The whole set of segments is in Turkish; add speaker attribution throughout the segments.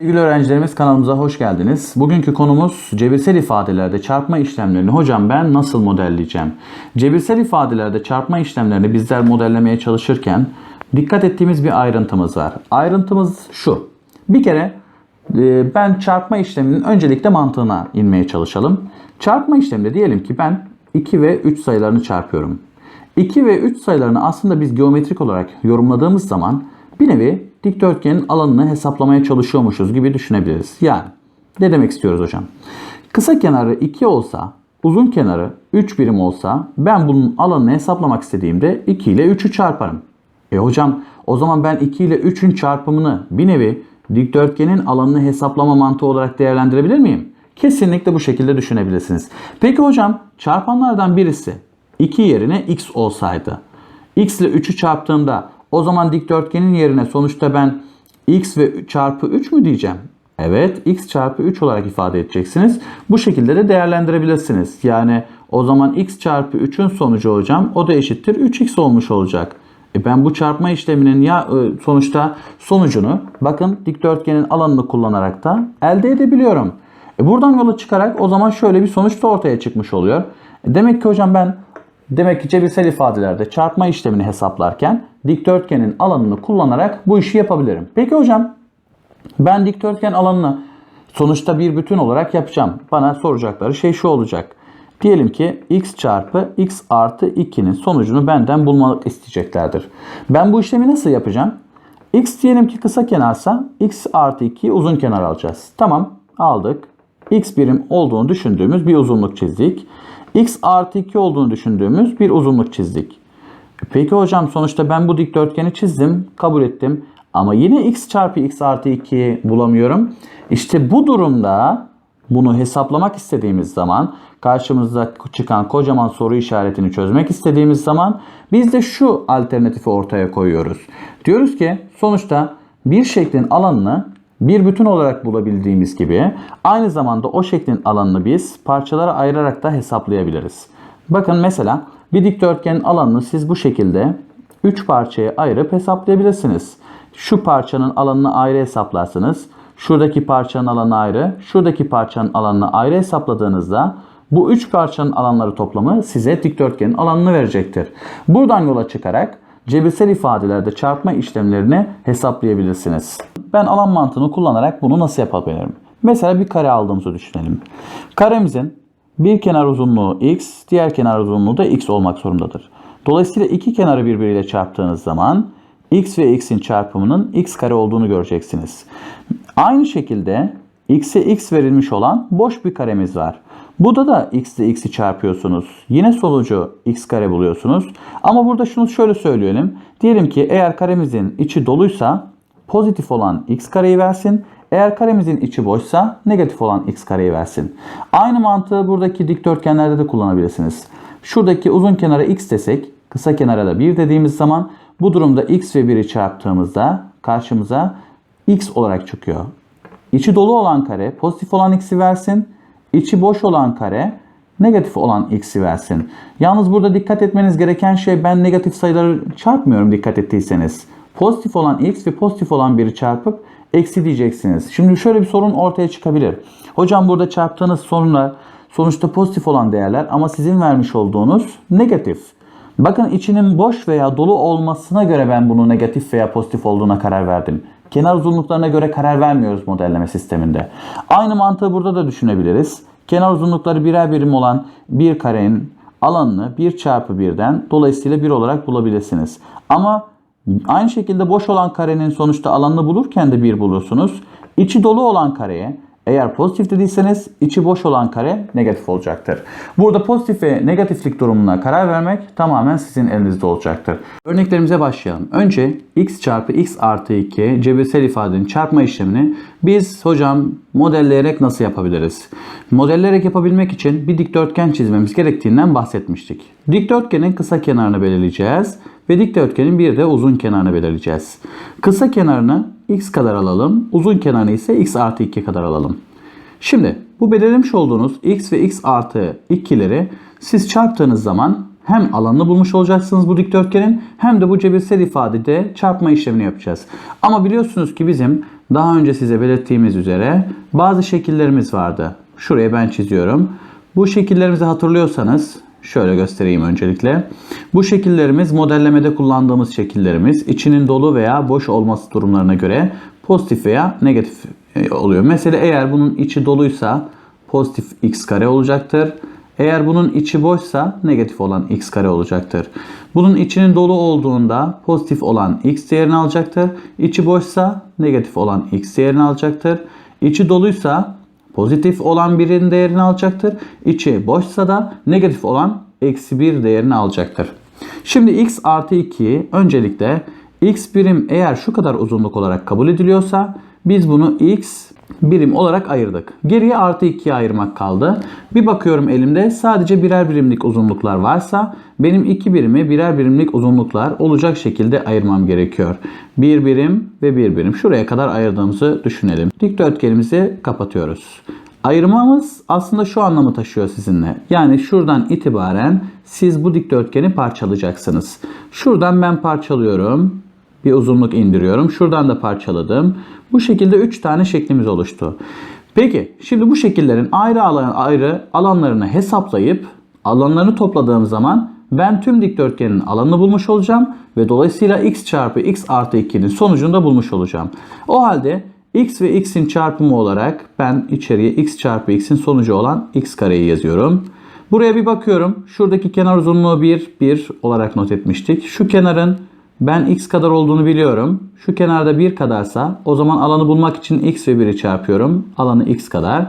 Speaker 1: Sevgili öğrencilerimiz kanalımıza hoş geldiniz. Bugünkü konumuz cebirsel ifadelerde çarpma işlemlerini hocam ben nasıl modelleyeceğim? Cebirsel ifadelerde çarpma işlemlerini bizler modellemeye çalışırken dikkat ettiğimiz bir ayrıntımız var. Ayrıntımız şu. Bir kere e, ben çarpma işleminin öncelikle mantığına inmeye çalışalım. Çarpma işleminde diyelim ki ben 2 ve 3 sayılarını çarpıyorum. 2 ve 3 sayılarını aslında biz geometrik olarak yorumladığımız zaman bir nevi dikdörtgenin alanını hesaplamaya çalışıyormuşuz gibi düşünebiliriz. Yani ne demek istiyoruz hocam? Kısa kenarı 2 olsa, uzun kenarı 3 birim olsa ben bunun alanını hesaplamak istediğimde 2 ile 3'ü çarparım. E hocam o zaman ben 2 ile 3'ün çarpımını bir nevi dikdörtgenin alanını hesaplama mantığı olarak değerlendirebilir miyim? Kesinlikle bu şekilde düşünebilirsiniz. Peki hocam çarpanlardan birisi 2 yerine x olsaydı. x ile 3'ü çarptığımda o zaman dikdörtgenin yerine sonuçta ben x ve çarpı 3 mü diyeceğim? Evet x çarpı 3 olarak ifade edeceksiniz. Bu şekilde de değerlendirebilirsiniz. Yani o zaman x çarpı 3'ün sonucu hocam o da eşittir 3x olmuş olacak. E ben bu çarpma işleminin ya e, sonuçta sonucunu bakın dikdörtgenin alanını kullanarak da elde edebiliyorum. E buradan yola çıkarak o zaman şöyle bir sonuç da ortaya çıkmış oluyor. E demek ki hocam ben demek ki cebirsel ifadelerde çarpma işlemini hesaplarken dikdörtgenin alanını kullanarak bu işi yapabilirim. Peki hocam ben dikdörtgen alanını sonuçta bir bütün olarak yapacağım. Bana soracakları şey şu olacak. Diyelim ki x çarpı x artı 2'nin sonucunu benden bulmak isteyeceklerdir. Ben bu işlemi nasıl yapacağım? x diyelim ki kısa kenarsa x artı 2'yi uzun kenar alacağız. Tamam aldık. x birim olduğunu düşündüğümüz bir uzunluk çizdik. X artı 2 olduğunu düşündüğümüz bir uzunluk çizdik. Peki hocam sonuçta ben bu dikdörtgeni çizdim, kabul ettim. Ama yine x çarpı x artı 2'yi bulamıyorum. İşte bu durumda bunu hesaplamak istediğimiz zaman karşımızda çıkan kocaman soru işaretini çözmek istediğimiz zaman biz de şu alternatifi ortaya koyuyoruz. Diyoruz ki sonuçta bir şeklin alanını bir bütün olarak bulabildiğimiz gibi aynı zamanda o şeklin alanını biz parçalara ayırarak da hesaplayabiliriz. Bakın mesela bir dikdörtgenin alanını siz bu şekilde 3 parçaya ayırıp hesaplayabilirsiniz. Şu parçanın alanını ayrı hesaplarsınız. Şuradaki parçanın alanı ayrı, şuradaki parçanın alanını ayrı hesapladığınızda bu 3 parçanın alanları toplamı size dikdörtgenin alanını verecektir. Buradan yola çıkarak cebirsel ifadelerde çarpma işlemlerini hesaplayabilirsiniz. Ben alan mantığını kullanarak bunu nasıl yapabilirim? Mesela bir kare aldığımızı düşünelim. Karemizin bir kenar uzunluğu x, diğer kenar uzunluğu da x olmak zorundadır. Dolayısıyla iki kenarı birbiriyle çarptığınız zaman x ve x'in çarpımının x kare olduğunu göreceksiniz. Aynı şekilde x'e x verilmiş olan boş bir karemiz var. Burada da x ile x'i çarpıyorsunuz. Yine sonucu x kare buluyorsunuz. Ama burada şunu şöyle söyleyelim. Diyelim ki eğer karemizin içi doluysa pozitif olan x kareyi versin. Eğer karemizin içi boşsa negatif olan x kareyi versin. Aynı mantığı buradaki dikdörtgenlerde de kullanabilirsiniz. Şuradaki uzun kenara x desek, kısa kenara da 1 dediğimiz zaman bu durumda x ve 1'i çarptığımızda karşımıza x olarak çıkıyor. İçi dolu olan kare pozitif olan x'i versin. İçi boş olan kare negatif olan x'i versin. Yalnız burada dikkat etmeniz gereken şey ben negatif sayıları çarpmıyorum dikkat ettiyseniz. Pozitif olan x ve pozitif olan 1'i çarpıp eksi diyeceksiniz. Şimdi şöyle bir sorun ortaya çıkabilir. Hocam burada çarptığınız sorunlar sonuçta pozitif olan değerler ama sizin vermiş olduğunuz negatif. Bakın içinin boş veya dolu olmasına göre ben bunu negatif veya pozitif olduğuna karar verdim. Kenar uzunluklarına göre karar vermiyoruz modelleme sisteminde. Aynı mantığı burada da düşünebiliriz. Kenar uzunlukları birer birim olan bir karenin alanını 1 çarpı 1'den dolayısıyla 1 olarak bulabilirsiniz. Ama aynı şekilde boş olan karenin sonuçta alanını bulurken de 1 bulursunuz. İçi dolu olan kareye eğer pozitif dediyseniz içi boş olan kare negatif olacaktır. Burada pozitif ve negatiflik durumuna karar vermek tamamen sizin elinizde olacaktır. Örneklerimize başlayalım. Önce x çarpı x artı 2 cebirsel ifadenin çarpma işlemini biz hocam modelleyerek nasıl yapabiliriz? Modelleyerek yapabilmek için bir dikdörtgen çizmemiz gerektiğinden bahsetmiştik. Dikdörtgenin kısa kenarını belirleyeceğiz ve dikdörtgenin bir de uzun kenarını belirleyeceğiz. Kısa kenarını x kadar alalım. Uzun kenarını ise x artı 2 kadar alalım. Şimdi bu belirlemiş olduğunuz x ve x artı 2'leri siz çarptığınız zaman hem alanını bulmuş olacaksınız bu dikdörtgenin hem de bu cebirsel ifadede çarpma işlemini yapacağız. Ama biliyorsunuz ki bizim daha önce size belirttiğimiz üzere bazı şekillerimiz vardı. Şuraya ben çiziyorum. Bu şekillerimizi hatırlıyorsanız şöyle göstereyim öncelikle. Bu şekillerimiz modellemede kullandığımız şekillerimiz. İçinin dolu veya boş olması durumlarına göre pozitif veya negatif e, oluyor. Mesela eğer bunun içi doluysa pozitif x kare olacaktır. Eğer bunun içi boşsa negatif olan x kare olacaktır. Bunun içinin dolu olduğunda pozitif olan x değerini alacaktır. İçi boşsa negatif olan x değerini alacaktır. İçi doluysa pozitif olan birin değerini alacaktır. İçi boşsa da negatif olan eksi 1 değerini alacaktır. Şimdi x artı 2 öncelikle x birim eğer şu kadar uzunluk olarak kabul ediliyorsa biz bunu x birim olarak ayırdık. Geriye artı 2'ye ayırmak kaldı. Bir bakıyorum elimde sadece birer birimlik uzunluklar varsa benim iki birimi birer birimlik uzunluklar olacak şekilde ayırmam gerekiyor. Bir birim ve bir birim. Şuraya kadar ayırdığımızı düşünelim. Dikdörtgenimizi kapatıyoruz. Ayırmamız aslında şu anlamı taşıyor sizinle. Yani şuradan itibaren siz bu dikdörtgeni parçalayacaksınız. Şuradan ben parçalıyorum. Bir uzunluk indiriyorum. Şuradan da parçaladım. Bu şekilde 3 tane şeklimiz oluştu. Peki şimdi bu şekillerin ayrı alan, ayrı alanlarını hesaplayıp alanlarını topladığım zaman ben tüm dikdörtgenin alanını bulmuş olacağım ve dolayısıyla x çarpı x artı 2'nin sonucunu da bulmuş olacağım. O halde x ve x'in çarpımı olarak ben içeriye x çarpı x'in sonucu olan x kareyi yazıyorum. Buraya bir bakıyorum. Şuradaki kenar uzunluğu 1, 1 olarak not etmiştik. Şu kenarın ben x kadar olduğunu biliyorum. Şu kenarda 1 kadarsa o zaman alanı bulmak için x ve 1'i çarpıyorum. Alanı x kadar.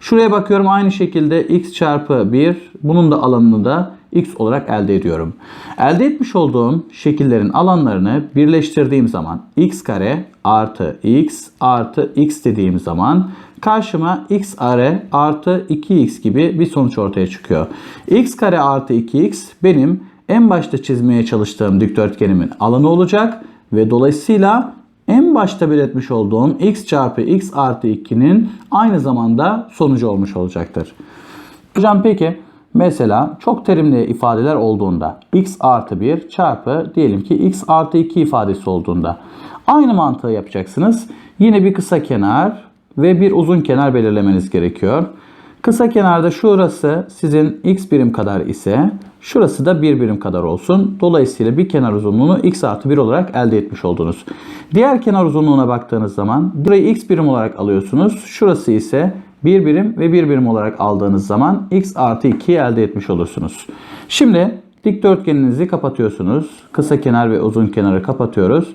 Speaker 1: Şuraya bakıyorum aynı şekilde x çarpı 1 bunun da alanını da x olarak elde ediyorum. Elde etmiş olduğum şekillerin alanlarını birleştirdiğim zaman x kare artı x artı x dediğim zaman karşıma x kare artı 2x gibi bir sonuç ortaya çıkıyor. x kare artı 2x benim en başta çizmeye çalıştığım dikdörtgenimin alanı olacak ve dolayısıyla en başta belirtmiş olduğum x çarpı x artı 2'nin aynı zamanda sonucu olmuş olacaktır. Hocam peki mesela çok terimli ifadeler olduğunda x artı 1 çarpı diyelim ki x artı 2 ifadesi olduğunda aynı mantığı yapacaksınız. Yine bir kısa kenar ve bir uzun kenar belirlemeniz gerekiyor. Kısa kenarda şurası sizin x birim kadar ise şurası da 1 birim kadar olsun. Dolayısıyla bir kenar uzunluğunu x artı 1 olarak elde etmiş oldunuz. Diğer kenar uzunluğuna baktığınız zaman burayı x birim olarak alıyorsunuz. Şurası ise 1 birim ve 1 birim olarak aldığınız zaman x artı 2'yi elde etmiş olursunuz. Şimdi dikdörtgeninizi kapatıyorsunuz. Kısa kenar ve uzun kenarı kapatıyoruz.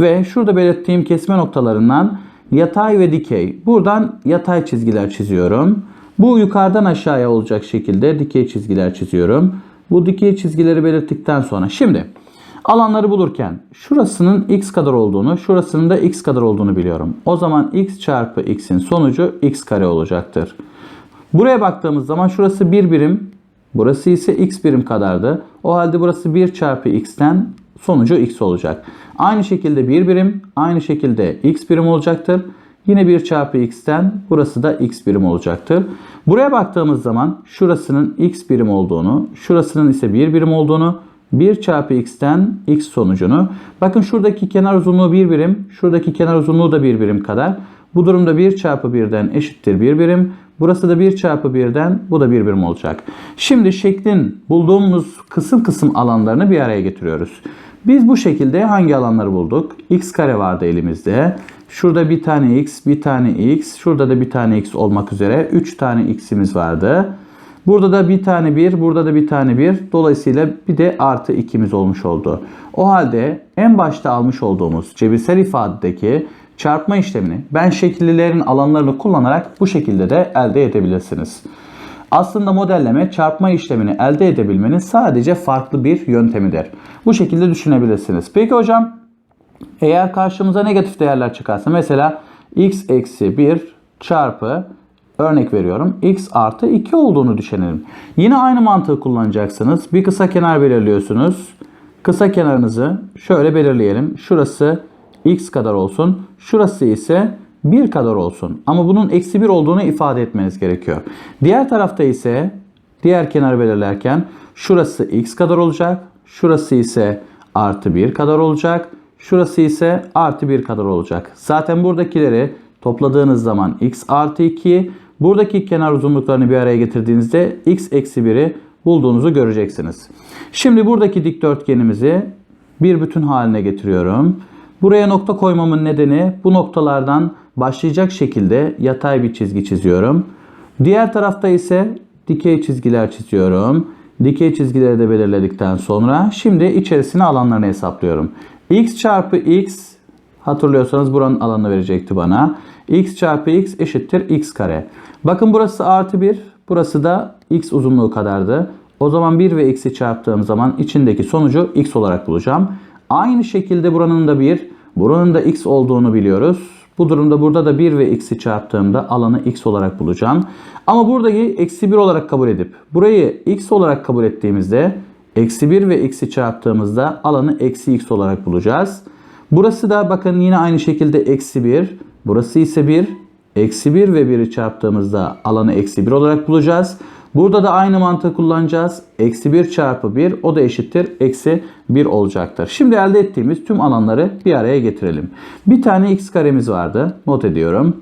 Speaker 1: Ve şurada belirttiğim kesme noktalarından yatay ve dikey. Buradan yatay çizgiler çiziyorum. Bu yukarıdan aşağıya olacak şekilde dikey çizgiler çiziyorum. Bu dikey çizgileri belirttikten sonra şimdi alanları bulurken şurasının x kadar olduğunu, şurasının da x kadar olduğunu biliyorum. O zaman x çarpı x'in sonucu x kare olacaktır. Buraya baktığımız zaman şurası 1 birim, burası ise x birim kadardı. O halde burası 1 çarpı x'ten sonucu x olacak. Aynı şekilde 1 birim, aynı şekilde x birim olacaktır. Yine 1 çarpı x'ten burası da x birim olacaktır. Buraya baktığımız zaman şurasının x birim olduğunu, şurasının ise 1 birim olduğunu, 1 çarpı x'ten x sonucunu. Bakın şuradaki kenar uzunluğu 1 birim, şuradaki kenar uzunluğu da 1 birim kadar. Bu durumda 1 çarpı 1'den eşittir 1 birim. Burası da 1 çarpı 1'den bu da 1 birim olacak. Şimdi şeklin bulduğumuz kısım kısım alanlarını bir araya getiriyoruz. Biz bu şekilde hangi alanları bulduk? x kare vardı elimizde. Şurada bir tane x, bir tane x, şurada da bir tane x olmak üzere 3 tane x'imiz vardı. Burada da bir tane 1, burada da bir tane 1. Dolayısıyla bir de artı 2'miz olmuş oldu. O halde en başta almış olduğumuz cebirsel ifadedeki çarpma işlemini ben şekillilerin alanlarını kullanarak bu şekilde de elde edebilirsiniz. Aslında modelleme çarpma işlemini elde edebilmenin sadece farklı bir yöntemidir. Bu şekilde düşünebilirsiniz. Peki hocam eğer karşımıza negatif değerler çıkarsa mesela x eksi 1 çarpı örnek veriyorum x artı 2 olduğunu düşünelim. Yine aynı mantığı kullanacaksınız. Bir kısa kenar belirliyorsunuz. Kısa kenarınızı şöyle belirleyelim. Şurası x kadar olsun. Şurası ise 1 kadar olsun. Ama bunun eksi 1 olduğunu ifade etmeniz gerekiyor. Diğer tarafta ise diğer kenar belirlerken şurası x kadar olacak. Şurası ise artı 1 kadar olacak. Şurası ise artı 1 kadar olacak. Zaten buradakileri topladığınız zaman x artı 2. Buradaki kenar uzunluklarını bir araya getirdiğinizde x eksi 1'i bulduğunuzu göreceksiniz. Şimdi buradaki dikdörtgenimizi bir bütün haline getiriyorum. Buraya nokta koymamın nedeni bu noktalardan başlayacak şekilde yatay bir çizgi çiziyorum. Diğer tarafta ise dikey çizgiler çiziyorum. Dikey çizgileri de belirledikten sonra şimdi içerisine alanlarını hesaplıyorum. X çarpı x hatırlıyorsanız buranın alanını verecekti bana. x çarpı x eşittir x kare. Bakın burası artı 1. Burası da x uzunluğu kadardı. O zaman 1 ve x'i çarptığım zaman içindeki sonucu x olarak bulacağım. Aynı şekilde buranın da 1, buranın da x olduğunu biliyoruz. Bu durumda burada da 1 ve x'i çarptığımda alanı x olarak bulacağım. Ama buradaki eksi 1 olarak kabul edip burayı x olarak kabul ettiğimizde eksi 1 ve x'i çarptığımızda alanı eksi x olarak bulacağız. Burası da bakın yine aynı şekilde eksi 1. Burası ise 1. Eksi 1 ve 1'i çarptığımızda alanı eksi 1 olarak bulacağız. Burada da aynı mantığı kullanacağız. Eksi 1 çarpı 1 o da eşittir. Eksi 1 olacaktır. Şimdi elde ettiğimiz tüm alanları bir araya getirelim. Bir tane x karemiz vardı. Not ediyorum.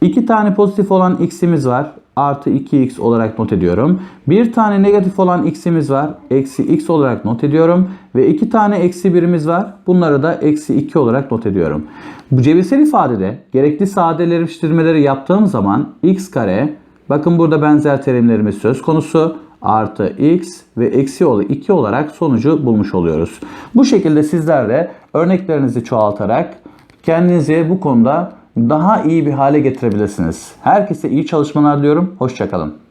Speaker 1: İki tane pozitif olan x'imiz var. Artı 2x olarak not ediyorum. Bir tane negatif olan x'imiz var. Eksi x olarak not ediyorum. Ve iki tane eksi birimiz var. Bunları da eksi 2 olarak not ediyorum. Bu cebirsel ifadede gerekli sadeleştirmeleri yaptığım zaman x kare Bakın burada benzer terimlerimiz söz konusu. Artı x ve eksi 2 olarak sonucu bulmuş oluyoruz. Bu şekilde sizler de örneklerinizi çoğaltarak kendinizi bu konuda daha iyi bir hale getirebilirsiniz. Herkese iyi çalışmalar diliyorum. Hoşçakalın.